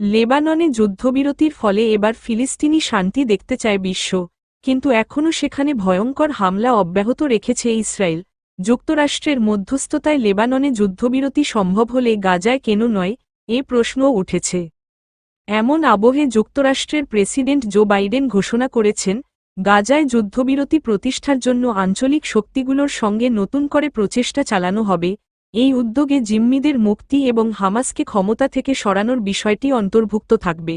লেবাননে যুদ্ধবিরতির ফলে এবার ফিলিস্তিনি শান্তি দেখতে চায় বিশ্ব, কিন্তু এখনও সেখানে ভয়ঙ্কর হামলা অব্যাহত রেখেছে ইসরায়েল। যুক্তরাষ্ট্রের মধ্যস্থতায় লেবাননে যুদ্ধবিরতি সম্ভব হলে গাজায় কেন নয়, এ প্রশ্নও উঠেছে। এমন আবহে যুক্তরাষ্ট্রের প্রেসিডেন্ট জো বাইডেন ঘোষণা করেছেন, গাজায় যুদ্ধবিরতি প্রতিষ্ঠার জন্য আঞ্চলিক শক্তিগুলোর সঙ্গে নতুন করে প্রচেষ্টা চালানো হবে এই উদ্যোগে জিম্মিদের মুক্তি এবং হামাসকে ক্ষমতা থেকে সরানোর বিষয়টি অন্তর্ভুক্ত থাকবে।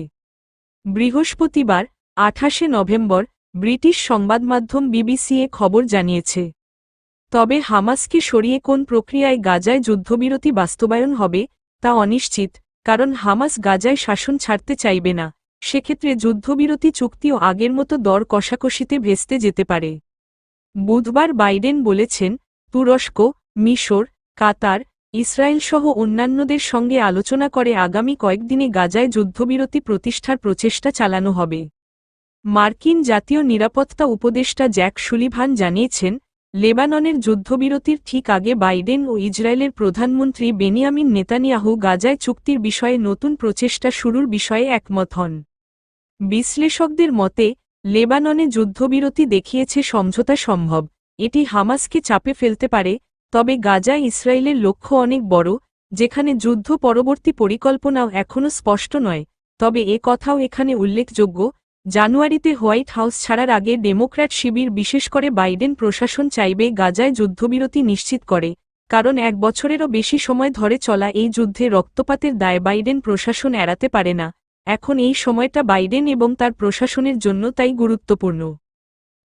বৃহস্পতিবার, আঠাশে নভেম্বর, ব্রিটিশ সংবাদমাধ্যম বিবিসি এ খবর জানিয়েছে। তবে হামাসকে সরিয়ে কোন প্রক্রিয়ায় গাজায় যুদ্ধবিরতি বাস্তবায়ন হবে, তা অনিশ্চিত, কারণ হামাস গাজায় শাসন ছাড়তে চাইবে না, সেক্ষেত্রে যুদ্ধবিরতি চুক্তিও আগের মতো দর কষাকষিতে ভেস্তে যেতে পারে। বুধবার বাইডেন বলেছেন, তুরস্ক, মিশর কাতার ইসরায়েল সহ অন্যান্যদের সঙ্গে আলোচনা করে আগামী কয়েকদিনে গাজায় যুদ্ধবিরতি প্রতিষ্ঠার প্রচেষ্টা চালানো হবে। মার্কিন জাতীয় নিরাপত্তা উপদেষ্টা জ্যাক সুলিভান জানিয়েছেন, লেবাননের যুদ্ধবিরতির ঠিক আগে বাইডেন ও ইসরায়েলের প্রধানমন্ত্রী বেনিয়ামিন নেতানিয়াহু গাজায় চুক্তির বিষয়ে নতুন প্রচেষ্টা শুরুর বিষয়ে একমত হন। বিশ্লেষকদের মতে, লেবাননে যুদ্ধবিরতি দেখিয়েছে সমঝোতা সম্ভব, এটি হামাসকে চাপে ফেলতে পারে তবে গাজা ইসরায়েলের লক্ষ্য অনেক বড়, যেখানে যুদ্ধ পরবর্তী পরিকল্পনাও এখনও স্পষ্ট নয়। তবে এ কথাও এখানে উল্লেখযোগ্য, জানুয়ারিতে হোয়াইট হাউস ছাড়ার আগে ডেমোক্র্যাট শিবির বিশেষ করে বাইডেন প্রশাসন চাইবে গাজায় যুদ্ধবিরতি নিশ্চিত করে, কারণ এক বছরেরও বেশি সময় ধরে চলা এই যুদ্ধে রক্তপাতের দায় বাইডেন প্রশাসন এড়াতে পারে না। এখন এই সময়টা বাইডেন এবং তার প্রশাসনের জন্য তাই গুরুত্বপূর্ণ।